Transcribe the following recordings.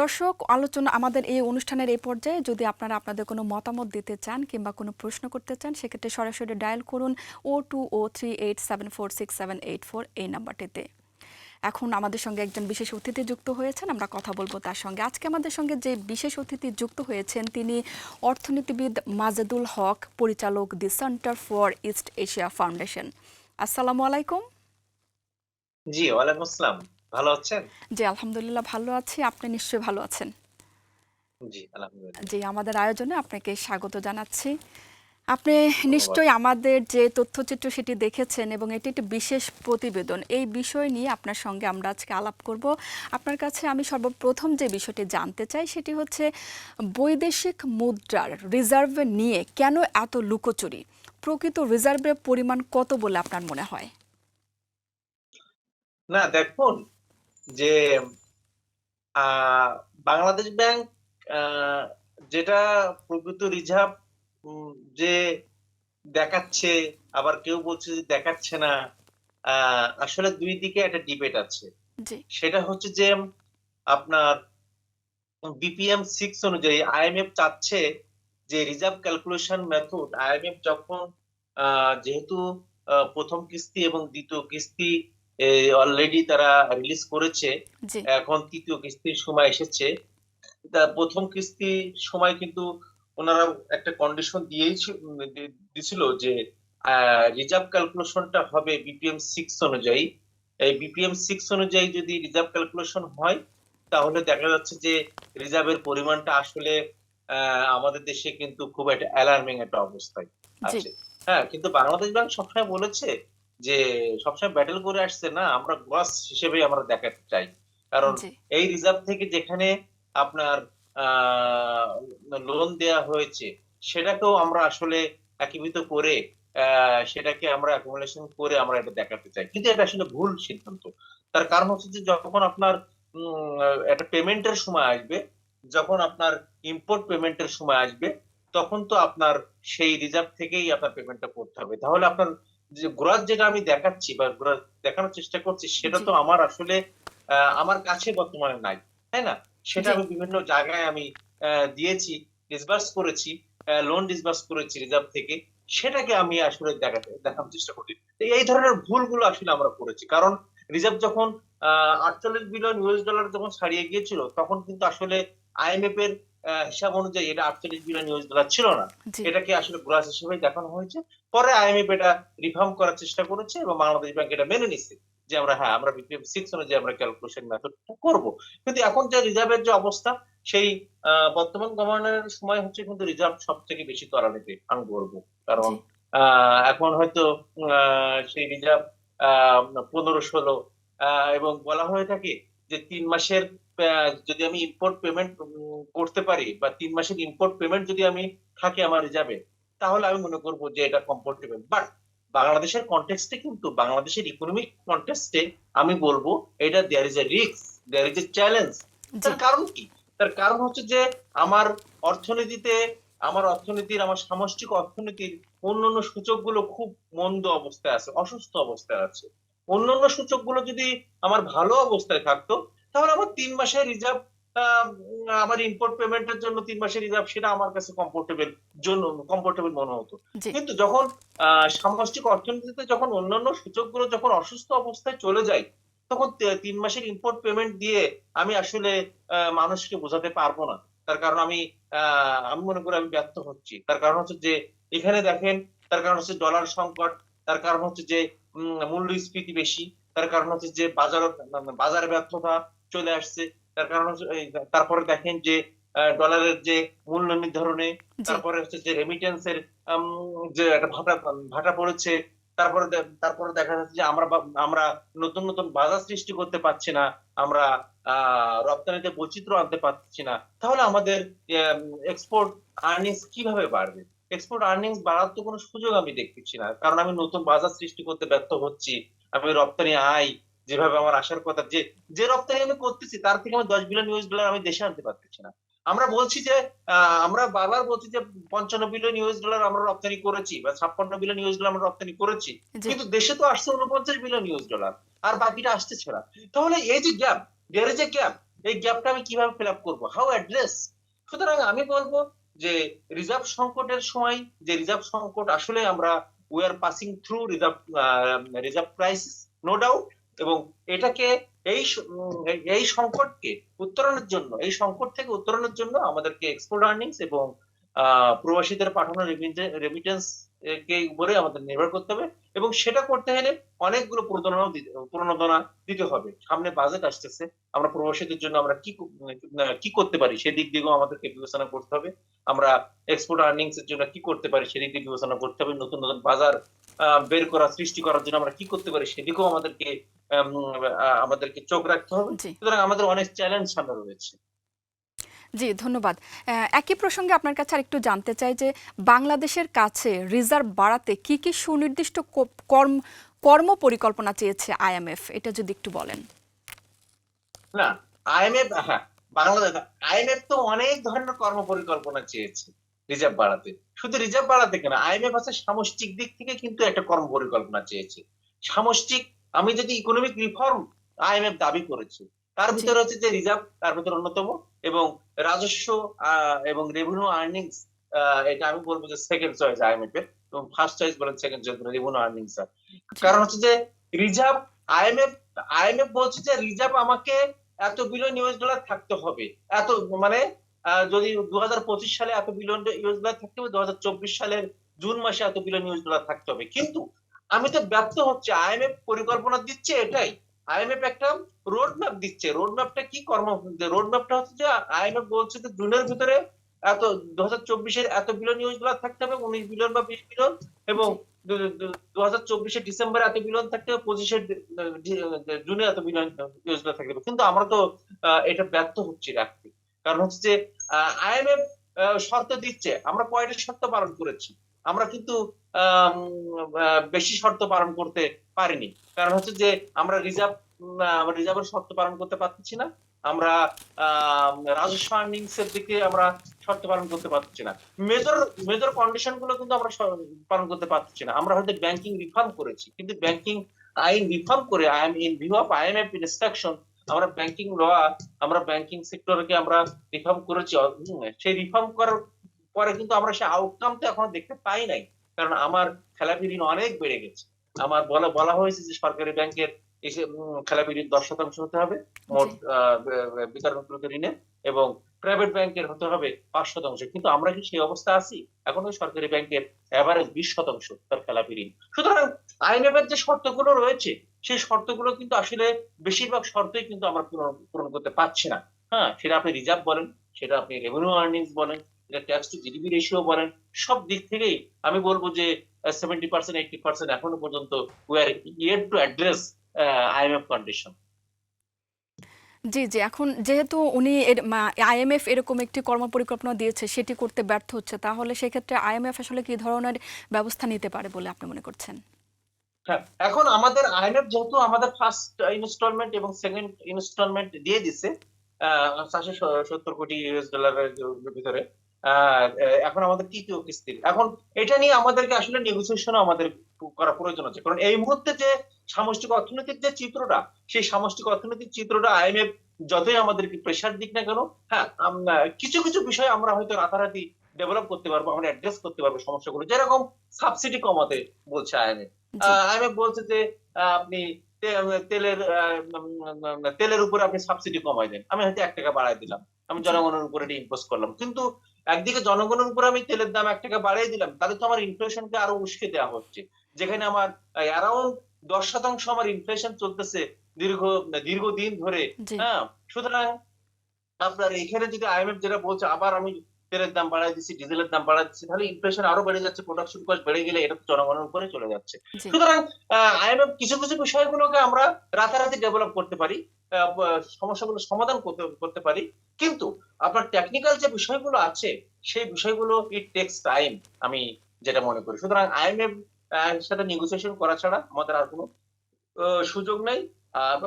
দর্শক, আলোচনা, আমাদের এই অনুষ্ঠানের এই পর্যায়ে যদি আপনারা আপনাদের কোনো মতামত দিতে চান কিংবা কোনো প্রশ্ন করতে চান, সেক্ষেত্রে সরাসরি ডায়াল করুন O two O three eight seven four six seven eight four এই নাম্বারটিতে। এখন আমাদের সঙ্গে একজন বিশেষ অতিথি যুক্ত হয়েছেন, আমরা কথা বলব তার সঙ্গে। আজকে আমাদের সঙ্গে যে বিশেষ অতিথি যুক্ত হয়েছেন, তিনি অর্থনীতিবিদ মাজেদুল হক, পরিচালক the centre for East Asia foundation. আসসালামু আলাইকুম। জি, ওয়ালাইকুম আসসালাম। ভালো আছেন? জি আলহামদুলিল্লাহ ভালো আছি। আপনি নিশ্চয়ই ভালো আছেন? জি আলহামদুলিল্লাহ। জি আমাদের আয়োজনে আপনাকে স্বাগত জানাচ্ছি। আপনি নিশ্চয়ই আমাদের যে তথ্যচিত্র সেটি দেখেছেন এবং এটি একটি বিশেষ প্রতিবেদন এই বিষয় নিয়ে আপনার সঙ্গে আমরা আজকে আলাপ করব। আপনার কাছে আমি সর্বপ্রথম যে বিষয়টি জানতে চাই সেটি হচ্ছে বৈদেশিক মুদ্রার রিজার্ভ নিয়ে কেন এত লুকোচুরি? প্রকৃত রিজার্ভের পরিমাণ কত বলে আপনার মনে হয়? না দেখুন যে বাংলাদেশ ব্যাংক যেটা প্রকৃত রিজার্ভ যে দেখাচ্ছে আবার কেউ বলছে যে দেখাচ্ছে না আসলে দুই দিকে একটা ডিবেট আছে। সেটা হচ্ছে যে আপনার বিপিএম সিক্স অনুযায়ী আইএমএফ চাচ্ছে যে রিজার্ভ ক্যালকুলেশন মেথড আইএমএফ যখন আহ, যেহেতু প্রথম কিস্তি এবং দ্বিতীয় কিস্তি অলরেডি তারা রিলিজ করেছে। এখন তৃতীয় কিস্তির সময় এসেছে। তা প্রথম কিস্তির সময় কিন্তু ওনারা একটা কন্ডিশন দিয়েই দিছিল যে রিজার্ভ ক্যালকুলেশনটা হবে বিপিএম সিক্স অনুযায়ী। এই বিপিএম সিক্স অনুযায়ী যদি রিজার্ভ ক্যালকুলেশন হয় তাহলে দেখা যাচ্ছে যে রিজার্ভের পরিমাণটা আসলে আহ, আমাদের দেশে কিন্তু খুব একটা অ্যালার্মিং একটা অবস্থায় আছে। হ্যাঁ কিন্তু বাংলাদেশ ব্যাংক সবসময় বলেছে যে সবসময় ব্যাটেল করে আসছে না আমরা গ্রস হিসেবে আমরা দেখাতে চাই। কারণ এই রিজার্ভ থেকে যেখানে আপনার লোন দেয়া হয়েছে সেটাকেও আমরা আসলে একীভূত করে সেটাকে আমরা অ্যাকুমুলেশন করে আমরা এটা দেখাতে চাই। কিন্তু এটা আসলে ভুল সিদ্ধান্ত। তার কারণ হচ্ছে যে যখন আপনার উম, একটা পেমেন্টের সময় আসবে যখন আপনার ইম্পোর্ট পেমেন্টের সময় আসবে তখন তো আপনার সেই রিজার্ভ থেকেই আপনার পেমেন্টটা করতে হবে। তাহলে আপনার যে গ্রোথ যেটা আমি দেখাচ্ছি বা গ্রোথ দেখানোর চেষ্টা করছি সেটা তো আমার আসলে আমার কাছে বর্তমানে নাই তাই না? সেটা আমি বিভিন্ন জায়গায় আমি দিয়েছি ডিসবার্স করেছি লোন ডিসবার্স করেছি রিজার্ভ থেকে সেটাকে আমি আসলে দেখাতে দেখানোর চেষ্টা করি। তো এই ধরনের ভুলগুলো আসলে আমরা করেছি। কারণ রিজার্ভ যখন আটচল্লিশ বিলিয়ন ইউএস ডলার যখন ছাড়িয়ে গিয়েছিল তখন কিন্তু আসলে আইএমএফ এর হিসাব অনুযায়ী এটা আটচল্লিশ বিলিয়ন ইউএস ডলার ছিল না। এটাকে আসলে গ্রাস হিসেবে দেখানো হয়েছে। পরে আইএমএফ এটা রিফর্ম করার চেষ্টা করেছে এবং বাংলাদেশ ব্যাংক এটা মেনে নিচ্ছে যে আমরা হ্যাঁ আমরা বিপিএম সিক্স অনুযায়ী আমরা ক্যালকুলেশন মেথডটা করব। কিন্তু এখন যে রিজার্ভের যে অবস্থা সেই বর্তমান গভর্নরের সময় হচ্ছে কিন্তু রিজার্ভ সব থেকে বেশি ত্বরান্বিত আমি বলব কারণ আহ, এখন হয়তো আহ, সেই রিজার্ভ পনেরো ষোলো এবং বলা হয়ে থাকে যে তিন মাসের যদি আমি ইম্পোর্ট পেমেন্ট করতে পারি বা তিন মাসের ইম্পোর্ট পেমেন্ট যদি আমি থাকে আমার রিজার্ভে তাহলে আমি মনে করব যে এটা কমফোর্টেবল বাট বাংলাদেশের কন্টেক্সটে কিন্তু বাংলাদেশের ইকোনমিক কন্টেক্সটে আমি বলব এটা there is a risk there is a challenge তার কারণ কি? তার কারণ হচ্ছে যে আমার অর্থনীতিতে আমার অর্থনীতির আমার সামষ্টিক অর্থনীতির অন্যান্য সূচকগুলো খুব মন্দ অবস্থায় আছে অসুস্থ অবস্থায় আছে। অন্যান্য সূচকগুলো যদি আমার ভালো অবস্থায় থাকতো তাহলে আমার তিন মাসের রিজার্ভ আমার ইম্পোর্ট পেমেন্টের জন্য তিন মাসের রিজার্ভ সেটা আমার কাছে কমফোর্টেবল জন্য কমফোর্টেবল মনে হতো। কিন্তু যখন সামষ্টিক অর্থনীতিতে যখন অন্যান্য সূচকগুলো যখন অসুস্থ অবস্থায় চলে যায় তখন তিন মাসের ইম্পোর্ট পেমেন্ট দিয়ে আমি আসলে আহ, মানুষকে বোঝাতে পারব না। তার কারণ আমি আহ, আমি মনে করি আমি ব্যর্থ হচ্ছি। তার কারণ হচ্ছে যে এখানে দেখেন তার কারণ হচ্ছে ডলার সংকট তার কারণ হচ্ছে যে মূল্যস্ফীতি বেশি। তার কারণ হচ্ছে যে বাজার বাজারে ব্যর্থতা চলে আসছে। তার কারণ হচ্ছে তারপরে দেখেন যে ডলারের যে মূল্য নির্ধারণে তারপরে হচ্ছে যে রেমিটেন্সের যে একটা ভাটা ভাটা পড়েছে তারপরে তারপরে দেখা যাচ্ছে যে আমরা আমরা নতুন নতুন বাজার সৃষ্টি করতে পারছি না আমরা আহ, রপ্তানিতে বৈচিত্র্য আনতে পারছি না। তাহলে আমাদের এক্সপোর্ট আর্নিংস কীভাবে বাড়বে? এক্সপোর্ট আর্নিংস বাড়ার তো কোনো সুযোগ আমি দেখতেছি না। কারণ আমি নতুন বাজার সৃষ্টি করতে ব্যর্থ হচ্ছি আমি রপ্তানি আয় যেভাবে আমার আসার কথা যে যে রপ্তানি আমি করতেছি তার থেকে আমি দশ বিলিয়ন ইউএস ডলার আমি দেশে আনতে পারতেছি না। আমরা বলছি যে আমরা বারবার বলছি যে পঞ্চান্ন বিলিয়ন ইউএস ডলার আমরা রপ্তানি করেছি বা ছাপ্পান্ন বিলিয়ন ইউএস ডলার আমরা রপ্তানি করেছি কিন্তু দেশে তো আসছে উনপঞ্চাশ বিলিয়ন ইউএস ডলার আর বাকিটা আসতেছে না। তাহলে এই যে গ্যাপ দেয়ার এ গ্যাপ এই গ্যাপটা আমি কীভাবে ফিল আপ করব? হাউ অ্যাড্রেস সুতরাং আমি বলব যে রিজার্ভ সংকটের সময়, যে রিজার্ভ সংকট আসলে আমরা we are passing through reserve reserve crisis no doubt এবং এটাকে এই এই- সংকটকে উত্তরণের জন্য, এই সংকট থেকে উত্তরণের জন্য আমাদেরকে এক্সপোর্ট আর্নিংস এবং প্রবাসীদের পাঠানো রেমিটেন্স উপরে আমাদের নির্ভর করতে হবে এবং সেটা করতে হলে অনেকগুলো প্রণোদনাও প্রণোদনা দিতে হবে। সামনে বাজেট আসতেছে আমরা প্রবাসীদের জন্য আমরা কি কি করতে পারি সেদিক দিকেও আমাদেরকে বিবেচনা করতে হবে। আমরা এক্সপোর্ট আর্নিংস এর জন্য কি করতে পারি সেদিক দিয়ে বিবেচনা করতে হবে। নতুন নতুন বাজার আহ, বের করা সৃষ্টি করার জন্য আমরা কি করতে পারি সেদিকেও আমাদেরকে আমাদেরকে চোখ রাখতে হবে। সুতরাং আমাদের অনেক চ্যালেঞ্জ সামনে রয়েছে। জি, ধন্যবাদ। একই প্রসঙ্গে আপনার কাছে আরেকটু জানতে চাই যে বাংলাদেশের কাছে রিজার্ভ বাড়াতে কি কি সুনির্দিষ্ট কর্ম কর্ম পরিকল্পনা চেয়েছে আইএমএফ এটা যদি একটু বলেন। না আইএমএফ হ্যাঁ বাংলাদেশ আইএমএফ তো অনেক ধরনের কর্ম পরিকল্পনা চেয়েছে রিজার্ভ বাড়াতে। শুধু রিজার্ভ বাড়াতে কেন আইএমএফ আছে সামষ্টিক দিক থেকে কিন্তু একটা কর্ম পরিকল্পনা চেয়েছে। সামষ্টিক, আমি যদি ইকোনমিক রিফর্ম আইএমএফ দাবি করেছে তার ভিতরে হচ্ছে যে রিজার্ভ তার ভিতরে অন্যতম এবং রাজস্ব এবং রেভিনিউ আর্নিংস এটা আমি বলব যে সেকেন্ড চয়েস আইএমএফ এর এবং ফার্স্ট চয়েস বলেন সেকেন্ড চয়েস রেভিনিউ আর্নিংস কারণ হচ্ছে যে রিজার্ভ আইএমএফ আইএমএফ বলছে যে রিজার্ভ আমাকে এত বিলিয়ন ইউএস ডলার থাকতে হবে। এত মানে যদি দু হাজার পঁচিশ সালে এত বিলিয়ন ইউএস ডলার থাকতে হবে দু হাজার চব্বিশ সালের জুন মাসে এত বিলিয়ন ইউএস ডলার থাকতে হবে। কিন্তু আমি তো ব্যর্থ হচ্ছে আইএমএফ পরিকল্পনা দিচ্ছে এটাই। আইএমএফ একটা রোড ম্যাপ দিচ্ছে। রোড ম্যাপটা কি কর্ম? রোড ম্যাপটা হচ্ছে যে আইএমএফ বলছে যে জুনের ভিতরে এত দু হাজার চব্বিশের এত বিলিয়ন ইউএস ডলার থাকতে হবে, উনিশ বিলিয়ন বা বিশ বিলিয়ন এবং দু হাজার চব্বিশে ডিসেম্বরে এত বিলিয়ন থাকতে হবে, পঁচিশে জুনে এত বিলিয়ন ইউএস ডলার থাকতে হবে। কিন্তু আমরা তো এটা ব্যর্থ হচ্ছি রাখতে। কারণ হচ্ছে যে আইএমএফ শর্ত দিচ্ছে। আমরা কয়টা শর্ত পালন করেছি। আমরা কিন্তু বেশি শর্ত পালন করতে পারিনি। কারণ হচ্ছে যে আমরা রিজার্ভ আমরা রিজার্ভের শর্ত পালন করতে পারতেছি না। আমরা আম, রাজস্ব আর্নিংস এর দিকে আমরা শর্ত পালন করতে পারছি না। মেজর মেজর কন্ডিশনগুলো কিন্তু আমরা পালন করতে পারছি না। আমরা হয়তো ব্যাংকিং রিফর্ম করেছি কিন্তু ব্যাংকিং আইন রিফর্ম করে I am in view of IMF instruction আমরা ব্যাংকিং ল আমরা ব্যাংকিং সেক্টরকে আমরা রিফর্ম করেছি। সেই রিফর্ম করার পরে কিন্তু আমরা সেই আউটকাম তো এখনও দেখতে পাই নাই। কারণ আমার খেলাপি ঋণ অনেক বেড়ে গেছে। আমার বলা বলা হয়েছে যে সরকারি ব্যাংকের খেলাপি ঋণ দশ শতাংশ হতে হবে মোট আহ, বে- বিতরণকৃত ঋণের এবং প্রাইভেট ব্যাংকের হতে হবে পাঁচ শতাংশ। কিন্তু আমরা কি সেই অবস্থা আছি? এখনও সরকারি ব্যাংকের এভারেজ বিশ শতাংশ তার খেলাপি ঋণ। সুতরাং আইএমএফ এর যে শর্তগুলো রয়েছে সেই শর্তগুলো কিন্তু আসলে বেশিরভাগ শর্তই কিন্তু আমরা পূরণ পূরণ করতে পারছি না। হ্যাঁ সেটা আপনি রিজার্ভ বলেন সেটা আপনি রেভিনিউ আর্নিংস বলেন সেটা ট্যাক্স টু জিডিপি রেশিও বলেন সব দিক থেকেই আমি বলব যে সেভেন্টি পার্সেন্ট এইটি পার্সেন্ট এখনও পর্যন্ত we are yet to address IMF condition জি জি এখন যেহেতু উনি আইএমএফ এরকম একটি কর্ম পরিকল্পনা দিয়েছে সেটি করতে ব্যর্থ হচ্ছে তাহলে সেক্ষেত্রে আইএমএফ আসলে কি ধরনের ব্যবস্থা নিতে পারে বলে আপনি মনে করছেন? হ্যাঁ এখন আমাদের আইএমএফ যেহেতু আমাদের ফার্স্ট ইনস্টলমেন্ট এবং সেকেন্ড ইনস্টলমেন্ট দিয়ে দিছে চারশো সত্তর কোটি ইউএস ডলারের ভিতরে এখন আমাদের তৃতীয় কিস্তির এখন এটা নিয়ে আমাদেরকে আসলে নেগোসিয়েশন আমাদের করা প্রয়োজন আছে। কারণ এই মুহূর্তে যে সামষ্টিক অর্থনৈতিক যে চিত্রটা সেই সামষ্টিক অর্থনৈতিক চিত্রটা আইএমএফ যতই আমাদেরকে প্রেশার দিক না কেন হ্যাঁ কিছু কিছু বিষয় আমরা হয়তো রাতারাতি ডেভেলপ করতে পারব আমরা অ্যাড্রেস করতে পারব সমস্যাগুলো। যেরকম সাবসিডি কমাতে বলছে আইএমএফ। আইএমএফ বলছে যে আপনি তেলের তেলের উপরে আপনি সাবসিডি কমাই দেন। আমি হয়তো এক টাকা বাড়াই দিলাম। আমি জনগণের উপরে এটা ইম্পোজ করলাম। কিন্তু একদিকে জনগণের উপরে আমি তেলের দাম এক টাকা বাড়িয়ে দিলাম তাহলে তো আমার ইনফ্লেশনকে আরও উস্কে দেওয়া হচ্ছে। যেখানে আমার অ্যারাউন্ড দশ শতাংশ আমার ইনফ্লেশন চলতেছে দীর্ঘ দীর্ঘদিন ধরে। হ্যাঁ সুতরাং আপনার এখানে যদি আইএমএফ যেটা বলছে আবার আমি তেলের দাম বাড়াই দিচ্ছি ডিজেলের দাম বাড়াই দিচ্ছি তাহলে ইনফ্লেশন আরও বেড়ে যাচ্ছে প্রোডাকশন কস্ট বেড়ে গেলে এটা তো জনগণের উপরে চলে যাচ্ছে। সুতরাং আইএমএফ কিছু কিছু বিষয়গুলোকে আমরা রাতারাতি ডেভেলপ করতে পারি। সমস্যাগুলো সমাধান করতে করতে পারি। কিন্তু আপনার টেকনিক্যাল যে বিষয়গুলো আছে সেই বিষয়গুলো ইট টেক্স টাইম আমি যেটা মনে করি। সুতরাং আইএমএফ সাথে নেগোসিয়েশন করা ছাড়া আমাদের আর কোনো সুযোগ নেই।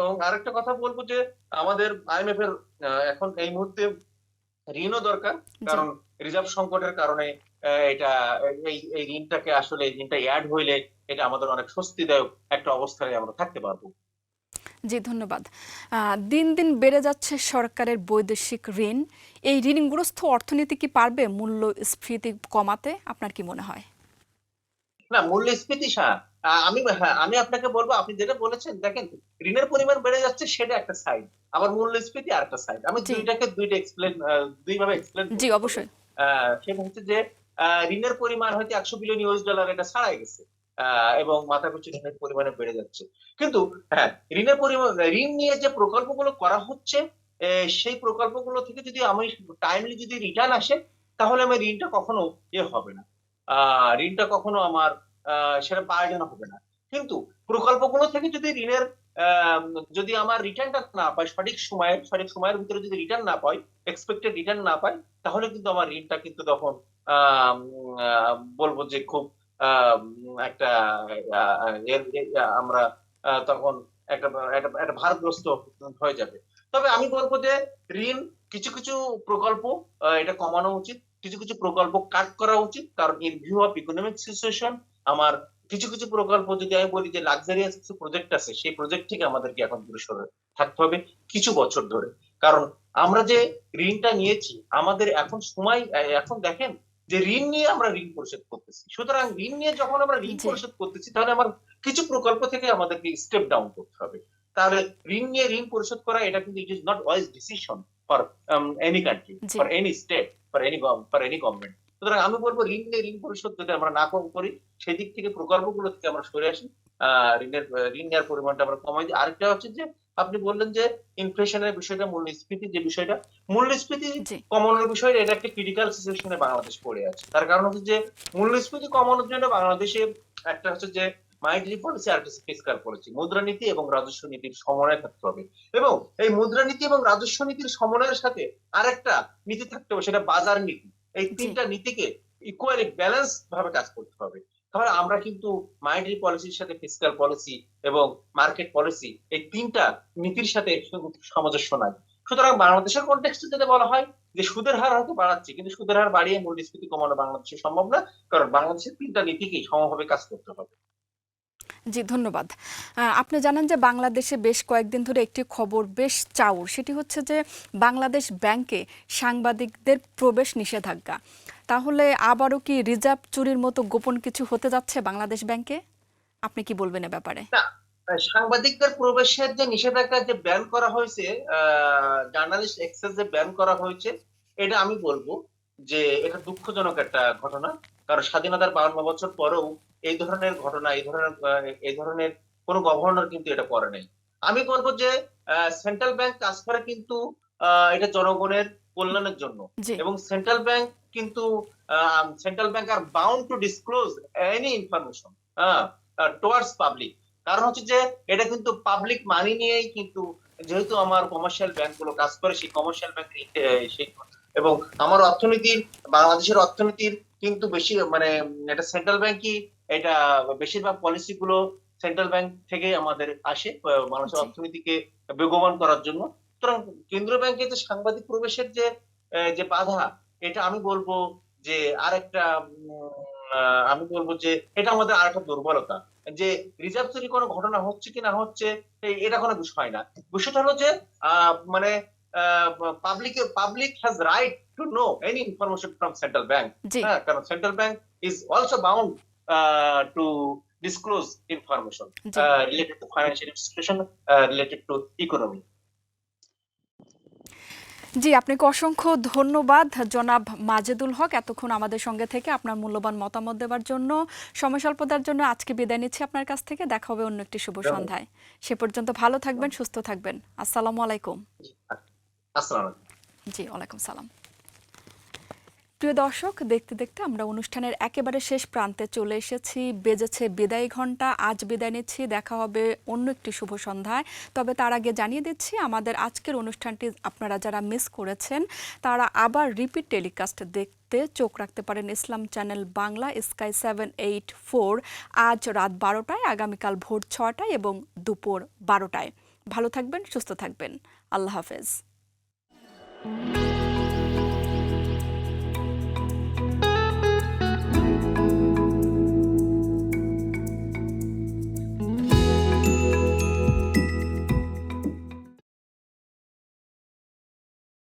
এবং আরেকটা কথা বলব যে আমাদের আইএমএফ এর এখন এই মুহূর্তে ঋণও দরকার কারণ রিজার্ভ সংকটের কারণে এটা এই এই ঋণটাকে আসলে এই ঋণটা অ্যাড হইলে এটা আমাদের অনেক স্বস্তিদায়ক একটা অবস্থায় আমরা থাকতে পারব। জি ধন্যবাদ। দিন দিন বেড়ে যাচ্ছে সরকারের বৈদেশিক ঋণ। এই ঋণগ্রস্ত অর্থনীতি কি পারবে মূল্যস্ফীতি কমাতে? আপনার কি মনে হয়? না মূল্যস্ফীতি আমি হ্যাঁ আমি আপনাকে বলব আপনি যেটা বলেছেন দেখেন ঋণের পরিমাণ বেড়ে যাচ্ছে সেটা একটা সাইড আবার মূল্যস্ফীতি আর একটা সাইড আমি। দুইটাকে দুইটা এক্সপ্লেন দুই ভাবে এক্সপ্লেন জি অবশ্যই। সেটা হচ্ছে যে ঋণের পরিমাণ হয়তো একশো বিলিয়ন ইউএস ডলার এটা ছাড়াই গেছে। এবং মাথা পিছু ঋণের পরিমাণে বেড়ে যাচ্ছে। কিন্তু হ্যাঁ ঋণের পরিমাণ, ঋণ নিয়ে যে প্রকল্পগুলো করা হচ্ছে সেই প্রকল্পগুলো থেকে যদি আমি টাইমলি যদি রিটার্ন আসে, তাহলে আমার ঋণটা কখনো ইয়ে হবে না। ঋণটা কখনো আমার সেটা পাওয়া হবে না। কিন্তু, প্রকল্পগুলো থেকে যদি ঋণের যদি আমার রিটার্নটা না পাই, সঠিক সময়ে, সঠিক সময়ের ভিতরে যদি রিটার্ন না পাই এক্সপেক্টেড রিটার্ন না পাই, তাহলে কিন্তু আমার ঋণটা কিন্তু তখন বলব যে খুব একটা আমরা তখন একটা একটা ভারগ্রস্ত হয়ে যাবে। তবে আমি বলব যে ঋণ কিছু কিছু প্রকল্প এটা কমানো উচিত। কিছু কিছু প্রকল্প কাট করা উচিত। কারণ in view of economic situation আমার কিছু কিছু প্রকল্প যদি আমি বলি যে লাক্সারিয়াস কিছু প্রজেক্ট আছে, সেই প্রজেক্ট থেকে আমাদেরকে এখন দূরে সরে থাকতে হবে কিছু বছর ধরে। কারণ আমরা যে ঋণটা নিয়েছি, আমাদের এখন সময়, এখন দেখেন যে ঋণ নিয়ে আমরা ঋণ পরিশোধ করতেছি। সুতরাং ঋণ নিয়ে যখন আমরা ঋণ পরিশোধ করতেছি তাহলে আমার কিছু প্রকল্প থেকে আমাদেরকে স্টেপ ডাউন করতে হবে। তাহলে ঋণ নিয়ে ঋণ পরিশোধ করা এটা কিন্তু it is not wise decision for any country for any state for any for any government সুতরাং আমি বলব ঋণ নিয়ে ঋণ পরিশোধ যদি আমরা না কম করি সেই দিক থেকে প্রকল্পগুলো থেকে আমরা সরে আসি। আহ, ঋণের ঋণ নেওয়ার পরিমাণটা আমরা কমাই দিই। আরেকটা হচ্ছে যে আপনি বললেন যে ইনফ্লেশনের বিষয়টা মূল্যস্ফীতি যে বিষয়টা মূল্যস্ফীতি কমানোর বিষয়টা এটা একটা ক্রিটিক্যাল সিচুয়েশনে বাংলাদেশ পড়ে আছে। তার কারণ হচ্ছে যে মূল্যস্ফীতি কমানোর জন্য বাংলাদেশে একটা হচ্ছে যে মাইন্ডারি পলিসি আর ফিসকাল পলিসি মুদ্রানীতি এবং রাজস্ব নীতির সমন্বয় থাকতে হবে। এবং এই মুদ্রানীতি এবং রাজস্ব নীতির সমন্বয়ের সাথে আরেকটা নীতি থাকতে হবে সেটা বাজার নীতি। এই তিনটা নীতিকে ইকুয়ালি ব্যালেন্স ভাবে কাজ করতে হবে। তাহলে আমরা কিন্তু মাইন্ডারি পলিসির সাথে ফিসকাল পলিসি এবং মার্কেট পলিসি এই তিনটা নীতির সাথে সামঞ্জস্য নাই। সুতরাং বাংলাদেশের কন্টেক্সটে যদি বলা হয় যে সুদের হার হয়তো বাড়াচ্ছে, কিন্তু সুদের হার বাড়িয়ে মূল্যস্ফীতি কমানো বাংলাদেশে সম্ভব না, কারণ বাংলাদেশের তিনটা নীতিকেই সমভাবে কাজ করতে হবে। জি, ধন্যবাদ। আপনি জানেন যে বাংলাদেশে বেশ কয়েকদিন ধরে একটি খবর বেশ চাউর, সেটি হচ্ছে যে বাংলাদেশ ব্যাংকে সাংবাদিকদের প্রবেশ নিষেধাজ্ঞা। তাহলে আবারও কি রিজার্ভ চুরির মতো গোপন কিছু হতে যাচ্ছে বাংলাদেশ ব্যাংকে? আপনি কি বলবেন এ ব্যাপারে? সাংবাদিকদের প্রবেশের যে নিষেধাজ্ঞা যে ব্যান করা হয়েছে জার্নালিস্ট এক্সেস যে ব্যান করা হয়েছে, এটা আমি বলব যে এটা দুঃখজনক একটা ঘটনা। কারণ স্বাধীনতার বাউন্ন বছর পরেও এই ধরনের ঘটনা, এই ধরনের এই ধরনের কোনো গভর্নর কিন্তু এটা করে নাই। আমি বলব যে সেন্ট্রাল ব্যাংক কাজ করে কিন্তু এটা জনগণের কল্যাণের জন্য। এবং সেন্ট্রাল ব্যাংক কিন্তু central bank are bound to disclose any information towards public কারণ হচ্ছে যে এটা কিন্তু পাবলিক মানি নিয়েই কিন্তু যেহেতু আমার কমার্শিয়াল ব্যাংকগুলো কাজ করে সেই কমার্শিয়াল ব্যাংক এবং আমার অর্থনীতি বাংলাদেশের অর্থনীতির কিন্তু বেশি মানে এটা সেন্ট্রাল ব্যাংকই এটা বেশিরভাগ পলিসি গুলো সেন্ট্রাল ব্যাংক থেকে আমাদের আসে মানুষের অর্থনীতিকে বেগবান করার জন্য। সুতরাং কেন্দ্রীয় ব্যাংকে যে সাংবাদিক প্রবেশের যে যে বাধা এটা আমি বলব যে আরেকটা আমি বলব যে এটা আমাদের আরেকটা দুর্বলতা যে রিজার্ভ চুরি কোনো ঘটনা হচ্ছে কি না হচ্ছে এটা কোনো বিষয় না। বিষয়টা হলো যে মানে public public has right to know any information from central bank হ্যাঁ কারণ central bank is also bound to disclose information related to financial institution related to economy জি আপনাকে অসংখ্য ধন্যবাদ জনাব মাজেদুল হক এতক্ষণ আমাদের সঙ্গে থেকে আপনার মূল্যবান মতামত দেওয়ার জন্য। সময় স্বল্পতার জন্য আজকে বিদায় নিচ্ছি আপনার কাছ থেকে। দেখা হবে অন্য একটি শুভ সন্ধ্যায়। সে পর্যন্ত ভালো থাকবেন সুস্থ থাকবেন। আসসালামু আলাইকুম। আসসালাম জি ওয়ালাইকুম সালাম। প্রিয় দর্শক, দেখতে দেখতে আমরা অনুষ্ঠানের একেবারে শেষ প্রান্তে চলে এসেছি। বেজেছে বিদায় ঘণ্টা আজ বিদায় নিচ্ছি, দেখা হবে অন্য একটি শুভ সন্ধ্যায়। তবে তার আগে জানিয়ে দিচ্ছি, আমাদের আজকের অনুষ্ঠানটি আপনারা যারা মিস করেছেন, তারা আবার রিপিট টেলিকাস্ট দেখতে চোখ রাখতে পারেন Islam channel Bangla, sky seven eight four, আজ রাত বারোটায়, আগামীকাল ভোর ছটায় এবং দুপুর বারোটায়। ভালো থাকবেন, সুস্থ থাকবেন। আল্লাহ হাফেজ।